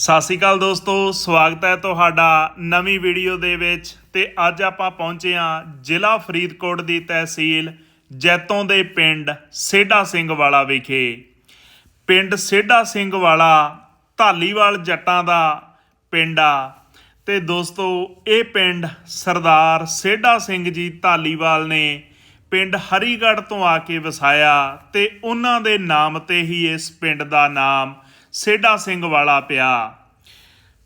ਸਤਿ ਸ਼੍ਰੀ ਅਕਾਲ ਦੋਸਤੋ, ਸਵਾਗਤ ਹੈ ਤੁਹਾਡਾ ਨਵੀਂ ਵੀਡੀਓ ਦੇ ਵਿੱਚ ਤੇ ਅੱਜ ਆਪਾਂ ਪਹੁੰਚੇ ਹਾਂ ਜ਼ਿਲ੍ਹਾ ਫਰੀਦਕੋਟ ਦੀ ਤਹਿਸੀਲ ਜੈਤੋਂ ਦੇ ਪਿੰਡ ਸੇਢਾ ਸਿੰਘ ਵਾਲਾ ਵਿਖੇ। ਪਿੰਡ ਸੇਢਾ ਸਿੰਘ ਵਾਲਾ ਧਾਲੀਵਾਲ ਜੱਟਾਂ ਦਾ ਪਿੰਡ ਆ ਤੇ ਦੋਸਤੋ, ਇਹ ਪਿੰਡ ਸਰਦਾਰ ਸੇਢਾ ਸਿੰਘ ਜੀ ਧਾਲੀਵਾਲ ਨੇ ਪਿੰਡ ਹਰੀਗੜ੍ਹ ਤੋਂ ਆ ਕੇ ਵਸਾਇਆ ਤੇ ਉਹਨਾਂ ਦੇ ਨਾਮ ਤੇ ਹੀ ਇਸ ਪਿੰਡ ਦਾ ਨਾਮ ਸੇਢਾ ਸਿੰਘ ਵਾਲਾ ਪਿਆ।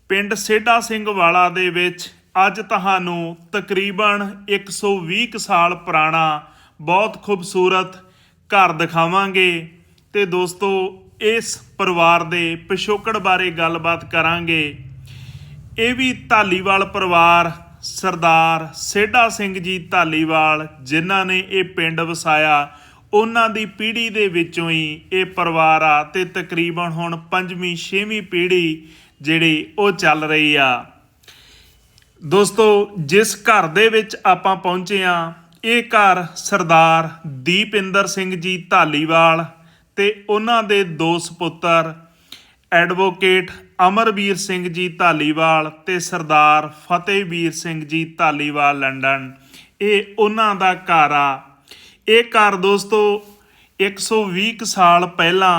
ਪਿੰਡ ਸੇਢਾ ਸਿੰਘ ਵਾਲਾ ਦੇ ਵਿੱਚ ਅੱਜ ਤੁਹਾਨੂੰ ਤਕਰੀਬਨ 120 ਕੁ ਸਾਲ ਪੁਰਾਣਾ ਬਹੁਤ ਖੂਬਸੂਰਤ ਘਰ ਦਿਖਾਵਾਂਗੇ। ਤੇ ਦੋਸਤੋ, ਇਸ ਪਰਿਵਾਰ ਦੇ ਪਿਛੋਕੜ ਬਾਰੇ ਗੱਲਬਾਤ ਕਰਾਂਗੇ। ਇਹ ਵੀ ਧਾਲੀਵਾਲ ਪਰਿਵਾਰ, ਸਰਦਾਰ ਸੇਢਾ ਸਿੰਘ ਜੀ ਧਾਲੀਵਾਲ, ਜਿਨ੍ਹਾਂ ਨੇ ਇਹ ਪਿੰਡ ਵਸਾਇਆ। ਉਹਨਾਂ ਦੀ ਪੀੜ੍ਹੀ ਦੇ ਵਿੱਚੋਂ ਹੀ ਇਹ ਪਰਿਵਾਰ ਆ ਤੇ ਤਕਰੀਬਨ ਹੁਣ ਪੰਜਵੀਂ, ਛੇਵੀਂ ਪੀੜ੍ਹੀ ਜਿਹੜੀ ਉਹ ਚੱਲ ਰਹੀ ਆ। ਦੋਸਤੋ, ਜਿਸ ਘਰ ਦੇ ਵਿੱਚ ਆਪਾਂ ਪਹੁੰਚੇ ਆ ਇਹ ਘਰ ਸਰਦਾਰ ਦੀਪਿੰਦਰ ਸਿੰਘ ਜੀ ਧਾਲੀਵਾਲ ਤੇ ਉਹਨਾਂ ਦੇ ਦੋ ਸੁਪੁੱਤਰ ਐਡਵੋਕੇਟ ਅਮਰਵੀਰ ਸਿੰਘ ਜੀ ਧਾਲੀਵਾਲ ਤੇ ਸਰਦਾਰ ਫਤਿਹਵੀਰ ਸਿੰਘ ਜੀ ਧਾਲੀਵਾਲ ਲੰਡਨ। ਇਹ ਉਹਨਾਂ ਦਾ ਘਰ ਆ। ਇਹ ਘਰ ਦੋਸਤੋ 120 ਕੁ ਸਾਲ ਪਹਿਲਾਂ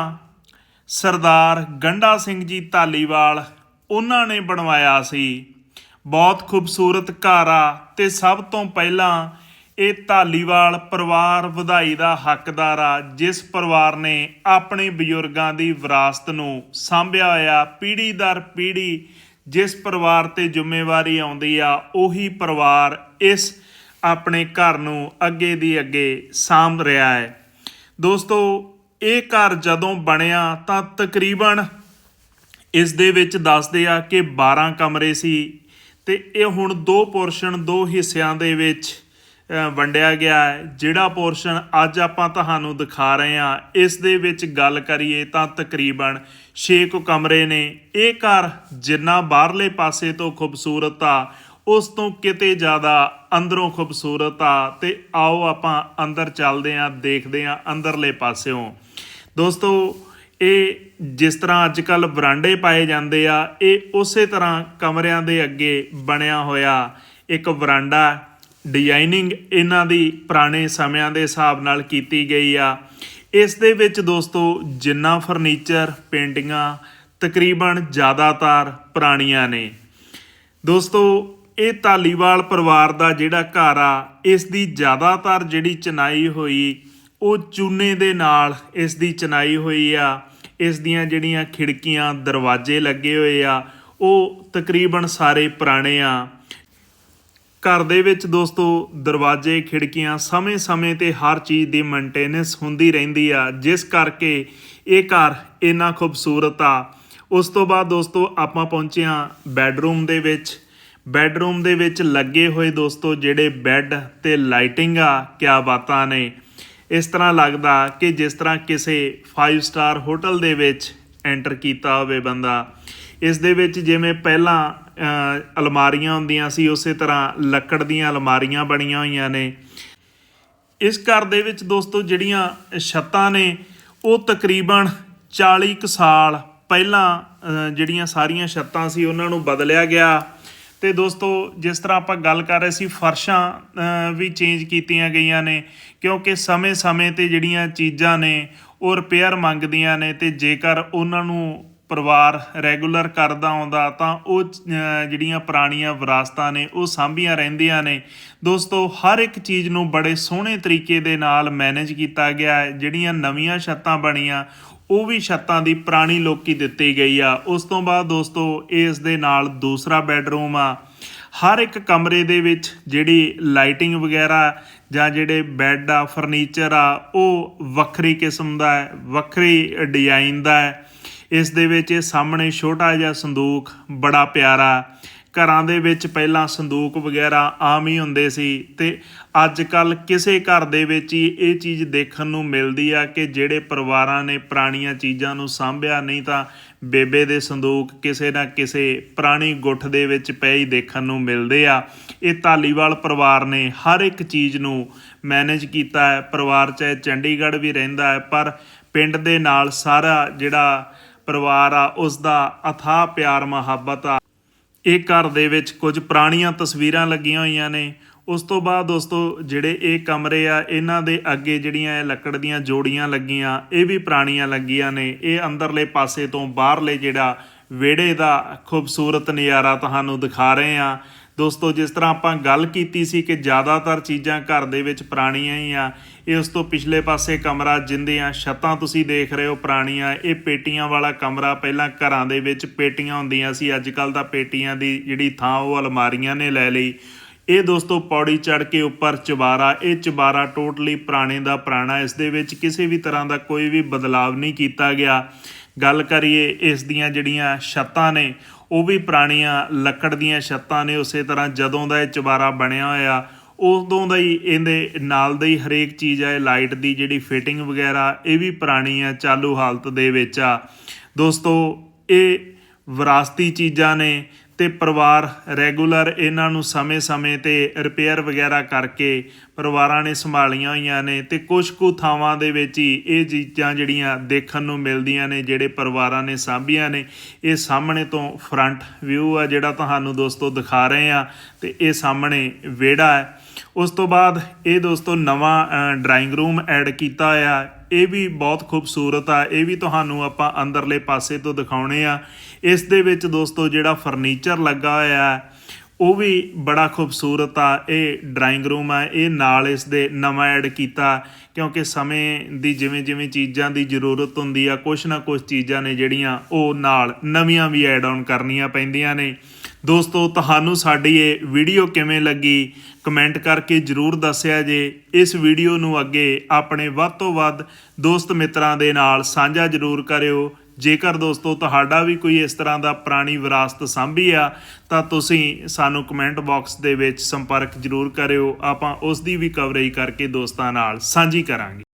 ਸਰਦਾਰ ਗੰਡਾ ਸਿੰਘ ਜੀ ਧਾਲੀਵਾਲ ਉਹਨਾਂ ਨੇ ਬਣਵਾਇਆ ਸੀ। ਬਹੁਤ ਖੂਬਸੂਰਤ ਘਰ ਆ ਤੇ ਸਭ ਤੋਂ ਪਹਿਲਾਂ ਇਹ ਧਾਲੀਵਾਲ ਪਰਿਵਾਰ ਵਧਾਈ ਦਾ ਹੱਕਦਾਰ ਆ, ਜਿਸ ਪਰਿਵਾਰ ਨੇ ਆਪਣੇ ਬਜ਼ੁਰਗਾਂ ਦੀ ਵਿਰਾਸਤ ਨੂੰ ਸਾਂਭਿਆ ਹੋਇਆ ਪੀੜ੍ਹੀ ਦਰ ਪੀੜ੍ਹੀ ਜਿਸ ਪਰਿਵਾਰ ਤੇ ਜ਼ਿੰਮੇਵਾਰੀ ਆਉਂਦੀ ਆ, ਉਹੀ ਪਰਿਵਾਰ ਇਸ ਆਪਣੇ ਘਰ ਨੂੰ ਅੱਗੇ ਦੀ ਅੱਗੇ ਸਾਂਭ ਰਿਹਾ ਹੈ। ਦੋਸਤੋ, ਇਹ ਘਰ ਜਦੋਂ ਬਣਿਆ ਤਾਂ ਤਕਰੀਬਨ ਇਸ ਦੇ ਵਿੱਚ ਦੱਸਦੇ ਆ ਕਿ 12 ਕਮਰੇ ਸੀ ਤੇ ਇਹ ਹੁਣ ਦੋ ਪੋਰਸ਼ਨ ਦੋ ਹਿੱਸਿਆਂ ਦੇ ਵਿੱਚ ਵੰਡਿਆ ਗਿਆ ਹੈ। ਜਿਹੜਾ ਪੋਰਸ਼ਨ ਅੱਜ ਆਪਾਂ ਤੁਹਾਨੂੰ ਦਿਖਾ ਰਹੇ ਹਾਂ, ਇਸ ਦੇ ਵਿੱਚ ਗੱਲ ਕਰੀਏ ਤਾਂ ਤਕਰੀਬਨ 6 ਕੁ ਕਮਰੇ ਨੇ। ਇਹ ਘਰ ਜਿੰਨਾ ਬਾਹਰਲੇ ਪਾਸੇ ਤੋਂ ਖੂਬਸੂਰਤ ਆ ਉਸ ਤੋਂ ਕਿਤੇ ਜ਼ਿਆਦਾ ਅੰਦਰੋਂ ਖੂਬਸੂਰਤ ਆ ਤੇ ਆਓ ਆਪਾਂ ਅੰਦਰ ਚੱਲਦੇ ਆਂ, ਦੇਖਦੇ ਆਂ ਅੰਦਰਲੇ ਪਾਸਿਓਂ। ਦੋਸਤੋ, ਇਹ ਜਿਸ ਤਰ੍ਹਾਂ ਅੱਜ ਕੱਲ ਬਰਾਂਡੇ ਪਾਏ ਜਾਂਦੇ ਆ, ਇਹ ਉਸੇ ਤਰ੍ਹਾਂ ਕਮਰਿਆਂ ਦੇ ਅੱਗੇ ਬਣਿਆ ਹੋਇਆ ਇੱਕ ਬਰਾਂਡਾ ਡਿਜ਼ਾਈਨਿੰਗ ਇਹਨਾਂ ਦੀ ਪੁਰਾਣੇ ਸਮਿਆਂ ਦੇ ਹਿਸਾਬ ਨਾਲ ਕੀਤੀ ਗਈ ਆ। ਇਸ ਦੇ ਵਿੱਚ ਦੋਸਤੋ, ਜਿੰਨਾ ਫਰਨੀਚਰ, ਪੇਂਟਿੰਗਾਂ ਤਕਰੀਬਨ ਜ਼ਿਆਦਾਤਰ ਪੁਰਾਣੀਆਂ ਨੇ। ਦੋਸਤੋ ਇਹ ਧਾਲੀਵਾਲ ਪਰਿਵਾਰ ਦਾ ਜਿਹੜਾ ਘਰ ਆ, ਇਸ ਦੀ ਜ਼ਿਆਦਾਤਰ ਜਿਹੜੀ ਚਨਾਈ ਹੋਈ, ਉਹ ਚੂਨੇ ਦੇ ਨਾਲ ਇਸ ਦੀ ਚਨਾਈ ਹੋਈ ਆ। ਇਸ ਦੀਆਂ ਜਿਹੜੀਆਂ ਖਿੜਕੀਆਂ, ਦਰਵਾਜ਼ੇ ਲੱਗੇ ਹੋਏ ਆ, ਉਹ ਤਕਰੀਬਨ ਸਾਰੇ ਪੁਰਾਣੇ ਆ। ਘਰ ਦੇ ਵਿੱਚ ਦੋਸਤੋ, ਦਰਵਾਜ਼ੇ, ਖਿੜਕੀਆਂ ਸਮੇਂ-ਸਮੇਂ ਤੇ ਹਰ ਚੀਜ਼ ਦੀ ਮੇਨਟੇਨੈਂਸ ਹੁੰਦੀ ਰਹਿੰਦੀ ਆ। ਜਿਸ ਕਰਕੇ ਇਹ ਘਰ ਇੰਨਾ ਖੂਬਸੂਰਤ ਆ। ਉਸ ਤੋਂ ਬਾਅਦ ਦੋਸਤੋ, ਆਪਾਂ ਪਹੁੰਚੇ ਹਾਂ ਬੈੱਡਰੂਮ ਦੇ ਵਿੱਚ। ਬੈੱਡਰੂਮ ਦੇ ਵਿੱਚ ਲੱਗੇ ਹੋਏ ਦੋਸਤੋ, ਜਿਹੜੇ ਬੈੱਡ ਤੇ ਲਾਈਟਿੰਗ ਆ, ਕਿਆ ਬਾਤਾਂ ਨੇ। ਇਸ ਤਰ੍ਹਾਂ ਲੱਗਦਾ ਕਿ ਜਿਸ ਤਰ੍ਹਾਂ ਕਿਸੇ 5 ਸਟਾਰ ਹੋਟਲ ਦੇ ਵਿੱਚ ਐਂਟਰ ਕੀਤਾ ਹੋਵੇ ਬੰਦਾ। ਇਸ ਦੇ ਵਿੱਚ ਜਿਵੇਂ ਪਹਿਲਾਂ ਅਲਮਾਰੀਆਂ ਹੁੰਦੀਆਂ ਸੀ, ਉਸੇ ਤਰ੍ਹਾਂ ਲੱਕੜ ਦੀਆਂ ਅਲਮਾਰੀਆਂ ਬਣੀਆਂ ਹੋਈਆਂ ਨੇ। ਇਸ ਘਰ ਦੇ ਵਿੱਚ ਦੋਸਤੋ, ਜਿਹੜੀਆਂ ਛੱਤਾਂ ਨੇ, ਉਹ ਤਕਰੀਬਨ 40 ਕੁ ਸਾਲ ਪਹਿਲਾਂ ਜਿਹੜੀਆਂ ਸਾਰੀਆਂ ਛੱਤਾਂ ਸੀ, ਉਹਨਾਂ ਨੂੰ ਬਦਲਿਆ ਗਿਆ। ਤੇ ਦੋਸਤੋ, ਜਿਸ ਤਰ੍ਹਾਂ ਆਪਾਂ ਗੱਲ ਕਰ ਰਹੇ ਸੀ, ਫਰਸ਼ਾਂ ਵੀ ਚੇਂਜ ਕੀਤੀਆਂ ਗਈਆਂ ਨੇ, ਕਿਉਂਕਿ ਸਮੇਂ-ਸਮੇਂ ਤੇ ਜਿਹੜੀਆਂ ਚੀਜ਼ਾਂ ਨੇ, ਉਹ ਰਿਪੇਅਰ ਮੰਗਦੀਆਂ ਨੇ ਤੇ ਜੇਕਰ ਉਹਨਾਂ ਨੂੰ ਪਰਿਵਾਰ ਰੈਗੂਲਰ ਕਰਦਾ ਆਉਂਦਾ, ਤਾਂ ਉਹ ਜਿਹੜੀਆਂ ਪੁਰਾਣੀਆਂ ਵਿਰਾਸਤਾਂ ਨੇ, ਉਹ ਸਾਂਭੀਆਂ ਰਹਿੰਦੀਆਂ ਨੇ। ਦੋਸਤੋ, ਹਰ ਇੱਕ ਚੀਜ਼ ਨੂੰ ਬੜੇ ਸੋਹਣੇ ਤਰੀਕੇ ਦੇ ਨਾਲ ਮੈਨੇਜ ਕੀਤਾ ਗਿਆ ਹੈ, ਜਿਹੜੀਆਂ ਨਵੀਆਂ ਛੱਤਾਂ ਬਣੀਆਂ ਉਹ ਵੀ ਛੱਤਾਂ ਦੀ ਪੁਰਾਣੀ ਲੋਕੀ ਦਿੱਤੀ ਗਈ ਆ। ਉਸ ਤੋਂ ਬਾਅਦ ਦੋਸਤੋ, ਇਸ ਦੇ ਨਾਲ ਦੂਸਰਾ ਬੈੱਡਰੂਮ ਆ। ਹਰ ਇੱਕ ਕਮਰੇ ਦੇ ਵਿੱਚ ਜਿਹੜੀ ਲਾਈਟਿੰਗ ਵਗੈਰਾ ਜਾਂ ਜਿਹੜੇ ਬੈੱਡ ਆ, ਫਰਨੀਚਰ ਆ, ਉਹ ਵੱਖਰੀ ਕਿਸਮ ਦਾ ਹੈ, ਵੱਖਰੀ ਡਿਜ਼ਾਈਨ ਦਾ ਹੈ। ਇਸ ਦੇ ਵਿੱਚ ਇਹ ਸਾਹਮਣੇ ਛੋਟਾ ਜਿਹਾ ਸੰਦੂਕ ਬੜਾ ਪਿਆਰਾ ਘਰਾਂ ਦੇ ਵਿੱਚ ਪਹਿਲਾਂ ਸੰਦੂਕ ਵਗੈਰਾ ਆਮ ਹੀ ਹੁੰਦੇ ਸੀ ਤੇ ਅੱਜ ਕੱਲ ਕਿਸੇ ਘਰ ਦੇ ਵਿੱਚ ਹੀ ਇਹ ਚੀਜ਼ ਦੇਖਣ ਨੂੰ ਮਿਲਦੀ ਆ ਕਿ ਜਿਹੜੇ ਪਰਿਵਾਰਾਂ ਨੇ ਪੁਰਾਣੀਆਂ ਚੀਜ਼ਾਂ ਨੂੰ ਸਾਂਭਿਆ, ਨਹੀਂ ਤਾਂ ਬੇਬੇ ਦੇ ਸੰਦੂਕ ਕਿਸੇ ਨਾ ਕਿਸੇ ਪੁਰਾਣੀ ਗੁੱਠ ਦੇ ਵਿੱਚ ਪਏ ਹੀ ਦੇਖਣ ਨੂੰ ਮਿਲਦੇ ਆ। ਇਹ ਧਾਲੀਵਾਲ ਪਰਿਵਾਰ ਨੇ ਹਰ ਇੱਕ ਚੀਜ਼ ਨੂੰ ਮੈਨੇਜ ਕੀਤਾ ਹੈ। ਪਰਿਵਾਰ ਚਾਹੇ ਚੰਡੀਗੜ੍ਹ ਵੀ ਰਹਿੰਦਾ ਹੈ, ਪਰ ਪਿੰਡ ਦੇ ਨਾਲ ਸਾਰਾ ਜਿਹੜਾ ਪਰਿਵਾਰ ਆ ਉਸ ਦਾ ਅਥਾਹ ਪਿਆਰ ਮੁਹੱਬਤ ਆ। ਇਹ ਘਰ ਦੇ ਵਿੱਚ ਕੁਝ ਪੁਰਾਣੀਆਂ ਤਸਵੀਰਾਂ ਲੱਗੀਆਂ ਹੋਈਆਂ ਨੇ। ਉਸ ਤੋਂ ਬਾਅਦ ਦੋਸਤੋ, ਜਿਹੜੇ ਇਹ ਕਮਰੇ ਆ, ਇਹਨਾਂ ਦੇ ਅੱਗੇ ਜਿਹੜੀਆਂ ਇਹ ਲੱਕੜ ਦੀਆਂ ਜੋੜੀਆਂ ਲੱਗੀਆਂ, ਇਹ ਵੀ ਪੁਰਾਣੀਆਂ ਲੱਗੀਆਂ ਨੇ। ਇਹ ਅੰਦਰਲੇ ਪਾਸੇ ਤੋਂ ਬਾਹਰਲੇ ਜਿਹੜਾ ਵਿਹੜੇ ਦਾ ਖੂਬਸੂਰਤ ਨਜ਼ਾਰਾ ਤੁਹਾਨੂੰ ਦਿਖਾ ਰਹੇ ਆ ਦੋਸਤੋ, ਜਿਸ ਤਰ੍ਹਾਂ ਆਪਾਂ ਗੱਲ ਕੀਤੀ ਸੀ ਕਿ ਜ਼ਿਆਦਾਤਰ ਚੀਜ਼ਾਂ ਘਰ ਦੇ ਵਿੱਚ ਪੁਰਾਣੀਆਂ ਹੀ ਆ, ਇਹ ਉਸ ਤੋਂ ਪਿਛਲੇ ਪਾਸੇ ਕਮਰਾ ਜਿੰਦੀਆਂ ਛੱਤਾਂ ਤੁਸੀਂ ਦੇਖ ਰਹੇ ਹੋ ਪੁਰਾਣੀਆਂ, ਇਹ ਪੇਟੀਆਂ ਵਾਲਾ ਕਮਰਾ ਪਹਿਲਾਂ ਘਰਾਂ ਦੇ ਵਿੱਚ ਪੇਟੀਆਂ ਹੁੰਦੀਆਂ ਸੀ ਅੱਜ ਕੱਲ ਤਾਂ ਪੇਟੀਆਂ ਦੀ ਜਿਹੜੀ ਥਾਂ ਉਹ ਅਲਮਾਰੀਆਂ ਨੇ ਲੈ ਲਈ। ਇਹ ਦੋਸਤੋ, ਪੌੜੀ ਚੜ ਕੇ ਉੱਪਰ ਚੁਬਾਰਾ, ਇਹ ਚੁਬਾਰਾ ਟੋਟਲੀ ਪੁਰਾਣੇ ਦਾ ਪੁਰਾਣਾ, ਇਸ ਦੇ ਵਿੱਚ ਕਿਸੇ ਵੀ ਤਰ੍ਹਾਂ ਦਾ ਕੋਈ ਵੀ ਬਦਲਾਵ ਨਹੀਂ ਕੀਤਾ ਗਿਆ। ਗੱਲ ਕਰੀਏ, ਇਸ ਦੀਆਂ ਜਿਹੜੀਆਂ ਛੱਤਾਂ ਨੇ ਉਹ ਵੀ ਪੁਰਾਣੀਆਂ ਲੱਕੜ ਦੀਆਂ ਛੱਤਾਂ ਨੇ ਉਸੇ ਤਰ੍ਹਾਂ ਜਦੋਂ ਦਾ ਇਹ ਚੁਬਾਰਾ ਬਣਿਆ ਹੋਇਆ, ਉਦੋਂ ਦਾ ਹੀ ਇਹਦੇ ਨਾਲ ਦਾ ਹੀ ਹਰੇਕ ਚੀਜ਼ ਹੈ ਲਾਈਟ ਦੀ ਜਿਹੜੀ ਫਿਟਿੰਗ ਵਗੈਰਾ, ਇਹ ਵੀ ਪੁਰਾਣੀ ਆ, ਚਾਲੂ ਹਾਲਤ ਦੇ ਵਿੱਚ ਆ। ਦੋਸਤੋ, ਇਹ ਵਿਰਾਸਤੀ ਚੀਜ਼ਾਂ ਨੇ ਤੇ ਪਰਿਵਾਰ ਰੈਗੂਲਰ ਇਹਨਾਂ ਨੂੰ ਸਮੇਂ-ਸਮੇਂ ਤੇ ਰਿਪੇਅਰ ਵਗੈਰਾ ਕਰਕੇ ਪਰਿਵਾਰਾਂ ਨੇ ਸੰਭਾਲੀਆਂ ਹੋਈਆਂ ਨੇ ਤੇ ਕੁਝ ਕੁ ਥਾਵਾਂ ਦੇ ਵਿੱਚ ਹੀ ਇਹ ਚੀਜ਼ਾਂ ਜਿਹੜੀਆਂ ਦੇਖਣ ਨੂੰ ਮਿਲਦੀਆਂ ਨੇ, ਜਿਹੜੇ ਪਰਿਵਾਰਾਂ ਨੇ ਸਾਂਭੀਆਂ ਨੇ, ਇਹ ਸਾਹਮਣੇ ਤੋਂ ਫਰੰਟ ਵਿਊ ਆ ਜਿਹੜਾ ਤੁਹਾਨੂੰ ਦੋਸਤੋ ਦਿਖਾ ਰਹੇ ਆ ਤੇ ਇਹ ਸਾਹਮਣੇ ਵਿਹੜਾ ਹੈ। ਉਸ ਤੋਂ ਬਾਅਦ ਇਹ ਦੋਸਤੋ ਨਵਾਂ ਡਰਾਇੰਗ ਰੂਮ ਐਡ ਕੀਤਾ ਆ। ਇਹ ਵੀ ਬਹੁਤ ਖੂਬਸੂਰਤ ਆ। ਇਹ ਵੀ ਤੁਹਾਨੂੰ ਆਪਾਂ ਅੰਦਰਲੇ ਪਾਸੇ ਤੋਂ ਦਿਖਾਉਣੇ ਆ। ਇਸ ਦੇ ਵਿੱਚ ਦੋਸਤੋ ਜਿਹੜਾ ਫਰਨੀਚਰ ਲੱਗਾ ਹੋਇਆ, ਉਹ ਵੀ ਬੜਾ ਖੂਬਸੂਰਤ ਆ। ਇਹ ਡਰਾਇੰਗ ਰੂਮ ਆ। ਇਹ ਨਾਲ ਇਸ ਦੇ ਨਵਾਂ ਐਡ ਕੀਤਾ, ਕਿਉਂਕਿ ਸਮੇਂ ਦੀ ਜਿਵੇਂ ਜਿਵੇਂ ਚੀਜ਼ਾਂ ਦੀ ਜ਼ਰੂਰਤ ਹੁੰਦੀ ਆ, ਕੁਛ ਨਾ ਕੁਛ ਚੀਜ਼ਾਂ ਨੇ ਜਿਹੜੀਆਂ ਉਹ ਨਾਲ ਨਵੀਆਂ ਵੀ ਐਡ ਆਨ ਕਰਨੀਆਂ ਪੈਂਦੀਆਂ ਨੇ। ਦੋਸਤੋ, ਤੁਹਾਨੂੰ ਸਾਡੀ ਇਹ ਵੀਡੀਓ ਕਿਵੇਂ ਲੱਗੀ ਕਮੈਂਟ ਕਰਕੇ ਜਰੂਰ ਦੱਸਿਆ ਜੇ। ਇਸ ਵੀਡੀਓ ਨੂੰ ਅੱਗੇ ਆਪਣੇ ਵੱਧ ਤੋਂ ਵੱਧ ਦੋਸਤ ਮਿੱਤਰਾਂ ਦੇ ਨਾਲ ਸਾਂਝਾ ਜਰੂਰ ਕਰਿਓ। ਜੇਕਰ ਦੋਸਤੋ, ਤੁਹਾਡਾ ਵੀ ਕੋਈ ਇਸ ਤਰ੍ਹਾਂ ਦਾ ਪੁਰਾਣੀ ਵਿਰਾਸਤ ਸਾਂਭੀ ਆ, ਤਾਂ ਤੁਸੀਂ ਸਾਨੂੰ ਕਮੈਂਟ ਬਾਕਸ ਦੇ ਵਿੱਚ ਸੰਪਰਕ ਜਰੂਰ ਕਰਿਓ। ਆਪਾਂ ਉਸ ਦੀ ਵੀ ਕਵਰੇਜ ਕਰਕੇ ਦੋਸਤਾਂ ਨਾਲ ਸਾਂਝੀ ਕਰਾਂਗੇ।